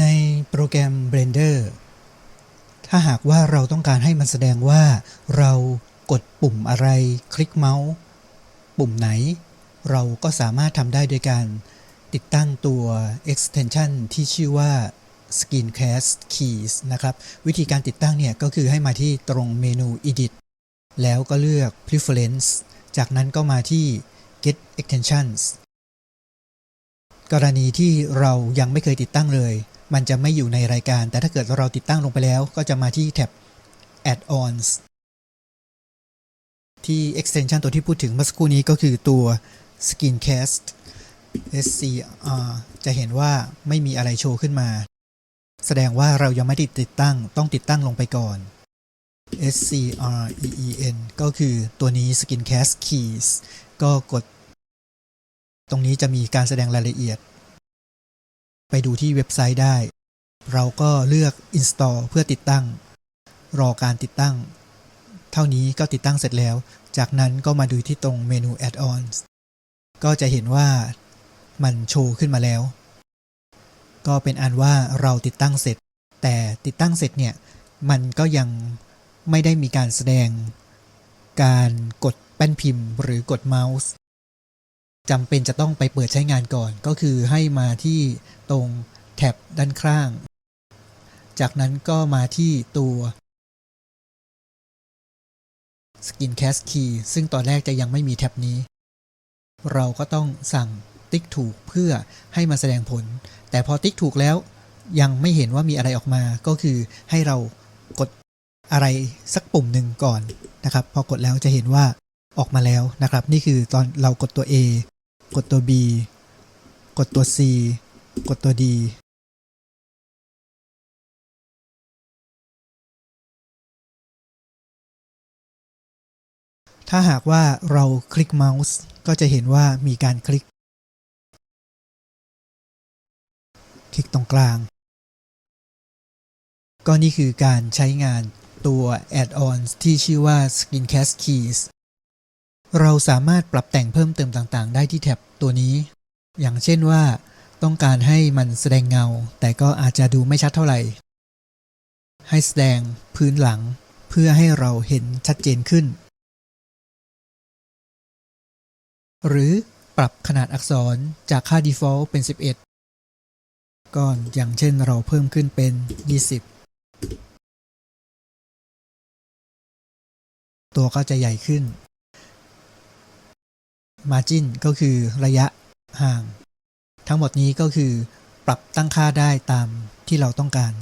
ในโปรแกรม Blender ถ้าหากว่าเราต้องการให้มันแสดงว่าเรากดปุ่มอะไรคลิกเมาส์ ปุ่มไหน เราก็สามารถทำได้โดยการติดตั้งตัว extension ที่ชื่อว่า Skincast Keys นะครับ วิธีการติดตั้งเนี่ย ก็คือให้มาที่ตรงเมนู Edit แล้วก็เลือก Preference จากนั้นก็มาที่ Get Extensions กรณีที่เรายังไม่เคยติดตั้งเลย มันจะไม่อยู่ในรายการ แต่ถ้าเกิดเราติดตั้งลงไปแล้ว ก็จะมาที่แท็บ Add-ons ที่ extension ตัวที่พูดถึงเมื่อสักครู่นี้ก็คือตัว Skincast SCR จะเห็นว่าไม่มีอะไรโชว์ขึ้นมา แสดงว่าเรายังไม่ได้ติดตั้ง ต้องติดตั้งลงไปก่อน SCREEN ก็คือตัวนี้ Skincast Keys ก็กด ตรงนี้จะมีการแสดงรายละเอียด ไปดูที่เว็บไซต์ได้ เราก็เลือก install เพื่อติดตั้ง รอการติดตั้ง เท่านี้ก็ติดตั้งเสร็จแล้ว จากนั้นก็มาดูที่ตรงเมนู add-ons ก็จะเห็นว่ามันโชว์ขึ้นมาแล้ว ก็เป็นอันว่าเราติดตั้งเสร็จ แต่ติดตั้งเสร็จเนี่ย มันก็ยังไม่ได้มีการแสดง การกดแป้นพิมพ์หรือกดเมาส์ จำเป็นจะต้องไปเปิดใช้งานก่อน ก็คือให้มาที่ตรงแท็บด้านข้าง จากนั้นก็มาที่ตัว Skincast Key ซึ่งตอนแรกจะยังไม่มีแท็บนี้ เราก็ต้องสั่งติ๊กถูกเพื่อให้มันแสดงผล แต่พอติ๊กถูกแล้วยังไม่เห็นว่ามีอะไรออกมา ก็คือให้เรากดอะไรสักปุ่มหนึ่งก่อนนะครับ พอกดแล้วจะเห็นว่าออกมาแล้วนะครับ นี่คือตอนเรากดตัว A กดตัว B กดตัว C กดตัว D ถ้าหากว่าเราคลิกเมาส์ก็จะเห็นว่ามีการคลิก คลิกตรงกลาง ก็นี่คือการใช้งานตัว add-ons ที่ชื่อว่า Skincast Keys เราสามารถปรับแต่งเพิ่มเติมต่างๆ ได้ที่แท็บตัวนี้ อย่างเช่นว่าต้องการให้มันแสดงเงา แต่ก็อาจจะดูไม่ชัดเท่าไหร่ ให้แสดงพื้นหลังเพื่อให้เราเห็นชัดเจนขึ้น หรือปรับขนาดอักษรจากค่า default เป็น 11 ก่อนอย่างเช่นเราเพิ่มขึ้นเป็น 20 ตัวก็จะใหญ่ขึ้น Margin ก็คือระยะห่าง ทั้งหมดนี้ก็คือปรับตั้งค่าได้ตามที่เราต้องการ